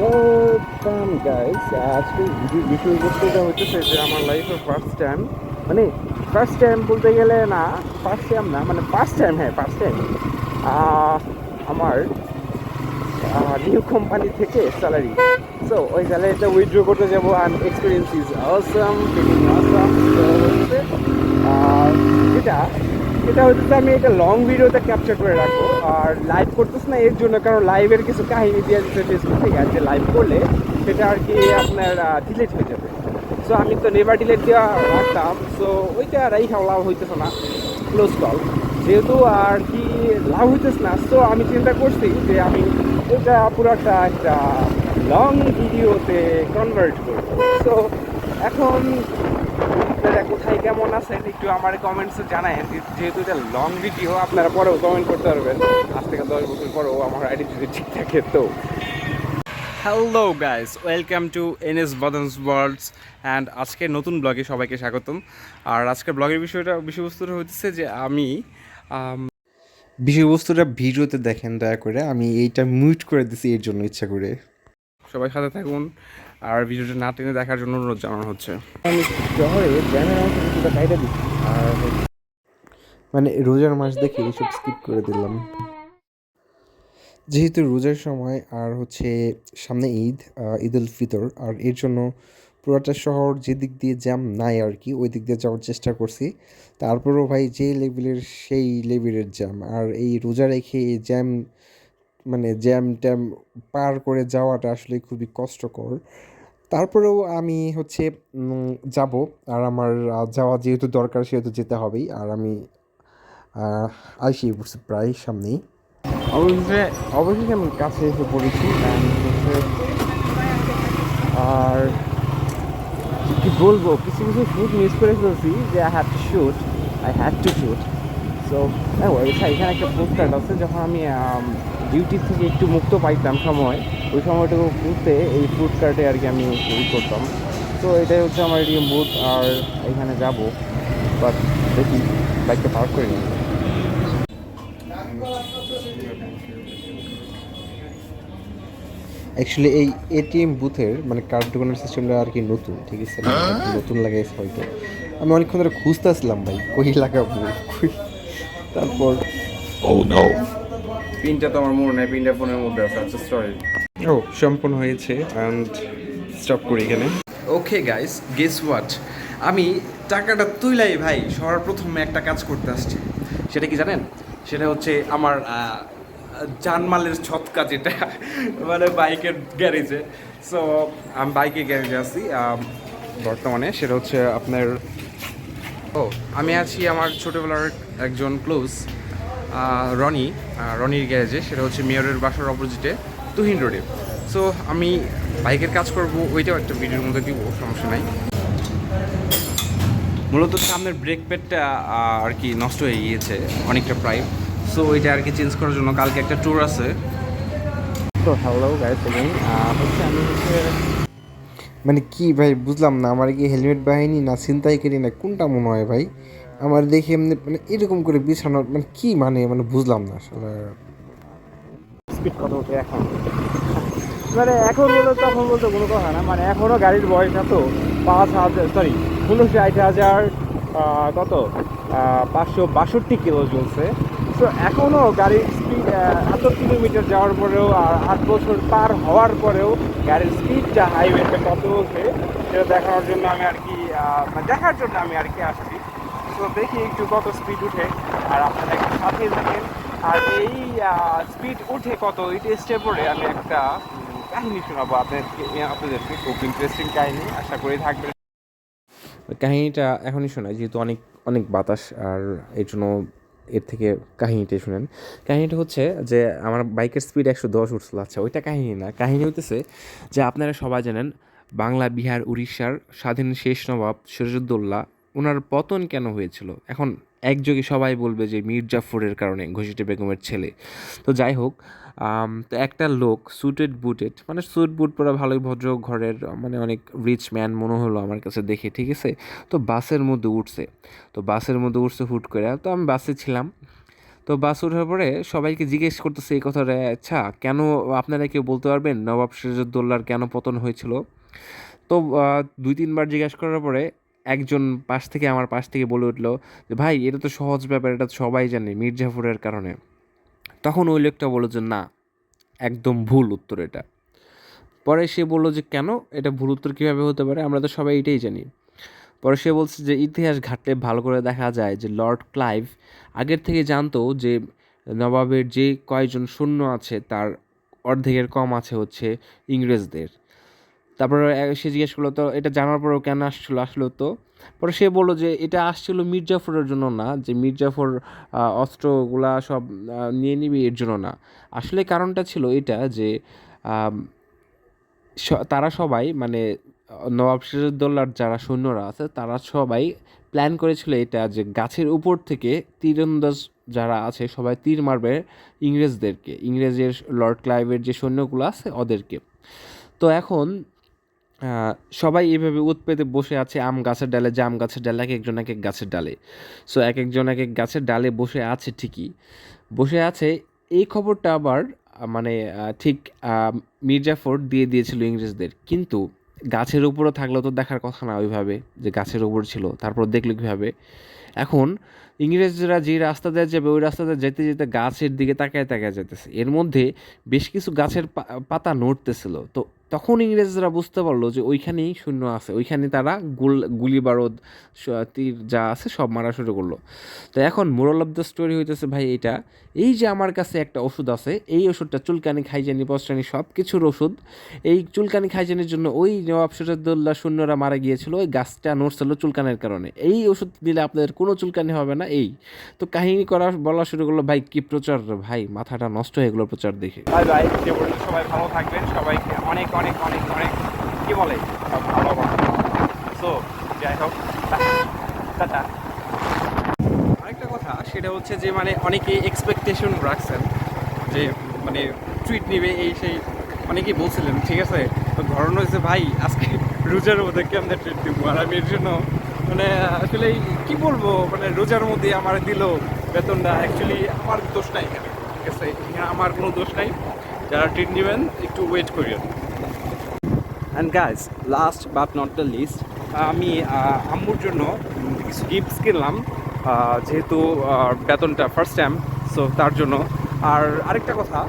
Welcome guys আজকে video বিষয়বস্তুটা হচ্ছে যে আমার লাইফের ফার্স্ট টাইম মানে ফার্স্ট টাইম বলতে গেলে না ফার্স্ট টাইম না মানে ফার্স্ট টাইম হ্যাঁ ফার্স্ট টাইম আমার নিউ কোম্পানি থেকে স্যালারি সো ওই স্যালারিটা উইথড্র করতে যাব and experience is awesome feeling awesome আর এটা হচ্ছে আমি এটা লং ভিডিওতে ক্যাপচার করে রাখব। আর লাইভ করতেছ না, এর জন্য কারণ লাইভের কিছু কাহিনী দিয়ে দিচ্ছে ফেসবুক থেকে। আর যে লাইভ করলে সেটা আর কি আপনার ডিলেট হয়ে যাবে। সো আমি তো নেভার ডিলেট দেওয়া রাখতাম। সো ওইটা রাই লাভ হইতেছে না। ক্লোজ কল যেহেতু আর কি লাভ হইতেছে না। সো আমি চিন্তা করছি যে আমি এটা পুরোটা একটা লং ভিডিওতে কনভার্ট করব। সো এখন আপনারা কোথায় কেমন আছেন একটু আমার কমেন্টসে জানায়েন যে- যেহেতু এটা লং ভিডিও আপনারা পরেও কমেন্ট করতে পারবেন। আজ থেকে দশ বছর পরেও আমার আইডি যদি ঠিক থাকে তো। Hello guys welcome to N S বদনস worlds and আজকে নতুন ব্লগে সবাইকে স্বাগতম। আর আজকের ব্লগের বিষয়টা বিষয়বস্তুটা হচ্ছে যে আমি বিষয়বস্তুটা ভিডিওতে দেখেন দয়া করে। আমি এইটা মিউট করে দিছি এর জন্য ইচ্ছা করে। সবাই সাথে থাকুন। আর ভিডিওটা না টেনে দেখার জন্য অনুরোধ জানানো হচ্ছে। মানে রোজার মাস দেখে এইসব স্কিপ করে দিলাম। যেহেতু রোজার সময় আর হচ্ছে সামনে ঈদ ঈদ উল ফিতর, আর এর জন্য পুরোটা শহর যে দিক দিয়ে জ্যাম নাই আর কি ওই দিক দিয়ে যাওয়ার চেষ্টা করছি। তারপরেও ভাই যে লেভেলের সেই লেভেলের জ্যাম। আর এই রোজা রেখে জ্যাম মানে জ্যাম ট্যাম পার করে যাওয়াটা আসলে খুবই কষ্টকর। তারপরেও আমি হচ্ছে যাব। আর আমার যাওয়া যেহেতু দরকার সেহেতু যেতে হবেই। আর আমি আইসি পড়ছি প্রায় সামনেই। অবশেষে অবশেষে আমি কাছে এসে পড়েছি আর কি বলব, কিছু কিছু শুট মিস করে ফেলছি যে I had to shoot I had to shoot so এখানে একটা কার্ট আছে যখন আমি ডিউটি থেকে একটু মুক্ত পাইতাম সময় ওই সময়টুকু ঘুরতে এই ফুড কার্টে আর কি আমি ই করতাম। তো এটাই হচ্ছে আমার এটিএম বুথ আর এখানে যাব। বাট দেখি বাইকটা পার্ক করে নিই। অ্যাকচুয়ালি এই এটিএম বুথের মানে কার্ড দোকানের সিস্টেমটা আর কি নতুন ঠিক আছে? নতুন লাগাইছে হয়তো। আমি অনেকক্ষণ ধরে খুঁজতেছিলাম ভাই কই লাগাবো কই তারপর পিনটা তো আমার মনে নেই পিনটা ফোনের মধ্যে আছে আচ্ছা সরি ও সম্পূর্ণ হয়েছে অ্যান্ড স্টপ করি এখানে। ওকে গাইস গেস হোয়াট আমি টাকাটা তুইলাই ভাই সবার প্রথমে একটা কাজ করতে আসছি। সেটা কি জানেন? সেটা হচ্ছে আমার জানমালের ছটকা যেটা মানে বাইকের গ্যারেজে। সো আমি বাইকের গ্যারেজে আছি বর্তমানে সেটা হচ্ছে আপনার ও, আমি আছি আমার ছোটোবেলার একজন ক্লোজ রনি রনির গ্যারেজে, সেটা হচ্ছে মেয়রের বাসার অপোজিটে তুহিন রোডে। সো আমি বাইকের কাজ করব, ওইটাও একটা ভিডিওর মধ্যে দিব, সমস্যা নাই। মূলত সামনের ব্রেক প্যাডটা আর কি নষ্ট হয়ে গিয়েছে, অনেকটা প্রায়। সো ওইটা আর কি চেঞ্জ করার জন্য কালকে একটা ট্যুর আছে। তো হ্যালো গাইস হচ্ছে আমি হচ্ছে মানে কি ভাই বুঝলাম না। আমার কি হেলমেট বাহিনী না ছিনতাই করি না? কোনটা মনে হয় ভাই? আমার দেখে এমনি মানে এরকম করে বিছানো মানে কি মানে মানে বুঝলাম না আসলে। স্পিড কত ওঠে এখন? মানে এখন বলতে তখন বলতে কোনো কথা না। মানে এখনও গাড়ির বয়স এত। পাঁচ হাজার সরি উনষাট হাজার আহ, কত? পাঁচশো বাষট্টি কিলো চলছে তো এখনও গাড়ির স্পিড এত কিলোমিটার যাওয়ার পরেও আর আট বছর পার হওয়ার পরেও গাড়ির স্পিডটা হাইওয়েতে কত ওঠে, সেটা দেখানোর জন্য আমি আর কি মানে দেখার জন্য আমি আর কি আসছি। তো দেখি একটু কত স্পিড উঠে, আর আপনারা একটু সাথে থাকেন। আর এই স্পিড উঠে কত এই টেস্টের পরে আমি একটা কাহিনী শোনাবো আপনাদেরকে আপনাদেরকে। খুব ইন্টারেস্টিং কাহিনী, আশা করি থাকবে। কাহিনীটা এখনই শোনায়, যেহেতু অনেক অনেক বাতাস, আর এর জন্য এর থেকে কাহিনীটা শুনেন। কাহিনীটা হচ্ছে যে আমার বাইকের স্পিড একশো দশ উঠছিল। আচ্ছা ওইটা কাহিনী না। কাহিনী হতেছে যে আপনারা সবাই জানেন বাংলা, বিহার, উড়িষ্যার স্বাধীন শেষ নবাব সিরাজউদ্দৌলা ওনার পতন কেন হয়েছিল? এখন একযোগে সবাই বলবে যে মীর জাফরের কারণে ঘষিটে বেগমের ছেলে। তো যাই হোক তো একটা লোক সুটেড বুটেড মানে স্যুট বুট পরা ভালোই ভদ্র ঘরের মানে অনেক রিচ ম্যান মনে হলো আমার কাছে দেখে, ঠিক আছে? তো বাসের মধ্যে উঠছে। তো বাসের মধ্যে উঠছে হুট করে। তো আমি বাসে ছিলাম। তো বাস ওঠার পরে সবাইকে জিজ্ঞেস করতেছে এই কথাটা আচ্ছা কেন আপনারা কেউ বলতে পারবেন নবাব সিরাজউদ্দৌলার কেন পতন হয়েছিল? তো দুই তিনবার জিজ্ঞেস করার পরে একজন পাশ থেকে আমার পাশ থেকে বলে উঠল যে, ভাই, এটা তো সহজ ব্যাপার, এটা সবাই জানে মির্জাফরের কারণে। তখন ওই লোকটা বলল যে, না, একদম ভুল উত্তর এটা। পরে সে বলল যে, কেন? এটা ভুল উত্তর কীভাবে হতে পারে? আমরা তো সবাই এটাই জানি। পরে সে বলছে যে, ইতিহাস ঘাটলে ভালো করে দেখা যায় যে, লর্ড ক্লাইভ আগের থেকে জানতো যে, নবাবের যে কয়জন সৈন্য আছে, তার অর্ধেকের কম আছে হচ্ছে ইংরেজদের। তারপরে সে জিজ্ঞেস করল, তো এটা জানার পরেও কেন আসছিল, আসলো তো? পরে সে বলল যে, এটা আসছিল মির্জাফরের জন্য না, যে মির্জাফর অস্ত্রগুলা সব নিয়ে নিবি, এর জন্য না। আসলে কারণটা ছিল এটা যে তারা সবাই মানে নবাব সিরাজউদ্দৌলার যারা সৈন্যরা আছে, তারা সবাই প্ল্যান করেছিল এটা যে, গাছের উপর থেকে তীরন্দাজ যারা আছে, সবাই তীর মারবে ইংরেজদেরকে, ইংরেজের লর্ড ক্লাইভের যে সৈন্যগুলো আছে, ওদেরকে। তো এখন সবাই এভাবে উৎপেতে বসে আছে আম গাছের ডালে, জাম গাছের ডালে, এক একজন এক এক গাছের ডালে। সো এক একজন এক এক গাছের ডালে বসে আছে ঠিকই। বসে আছে, এই খবরটা আবার মানে ঠিক মির্জাফর দিয়ে দিয়েছিল ইংরেজদের। কিন্তু গাছের উপরও থাকলেও তো দেখার কথা না ওইভাবে, যে গাছের উপর ছিল, তারপর দেখল কীভাবে। এখন ইংরেজরা যে রাস্তা দিয়ে যাবে, ওই রাস্তা রাস্তাতে যেতে যেতে গাছের দিকে তাকায় তাকায় যেতেছে এর মধ্যে বেশ কিছু গাছের পাতা নড়তেছিল। তো তখন ইংরেজরা বুঝতে পারল যে ওইখানেই শূন্য আছে। ওইখানে তারা গুল, গুলি বারদ তীর যা আছে সব মারা শুরু করল। তো এখন মোরাল অফ দ্য স্টোরি হইতেছে, ভাই এটা এই যে আমার কাছে একটা ওষুধ আছে, এই ওষুধটা চুলকানি, খাইজানি পশ্রানি সব কিছুর ওষুধ। এই চুলকানি, খাইজানির জন্য ওই নবাব সিরাজদৌল্লা সৈন্যরা মারা গিয়েছিল, ওই গাছটা নড়ছিল চুলকানির কারণে। এই ওষুধ দিলে আপনাদের কোনো চুলকানি হবে না এই। তো কাহিনী করা, বলা শুরু করল, ভাই, কি প্রচার ভাই? মাথাটা নষ্ট হয়ে গেলো প্রচার দেখে। বাই ভাই সে পর্যন্ত সবাই ভালো থাকবেন, সবাইকে অনেক অনেক অনেক অনেক, কি বলে? ভালো সো যাই হোক। আরেকটা কথা, সেটা হচ্ছে যে মানে অনেকে এক্সপেকটেশন রাখছেন যে মানে টুইট নিবে, এই সেই, অনেকেই বলছিলেন, ঠিক আছে, তো ঘটনা হয়েছে, ভাই, আজকে রোজার মধ্যে কেমন ট্রিট দিব? আর আমি এর জন্য মানে আসলে কি বলব মানে রোজার মধ্যে আমার দিল বেতনটা অ্যাকচুয়ালি আমার দোষ নাই এখানে ঠিক আছে? এখানে আমার কোনো দোষ নাই। যারা ট্রিট নেবেন একটু ওয়েট করিও and guys last but not the least আমি আম্মুর জন্য কিছু গিফটস কিনলাম যেহেতু বেতনটা ফার্স্ট টাইম সো তার জন্য। আর আরেকটা কথা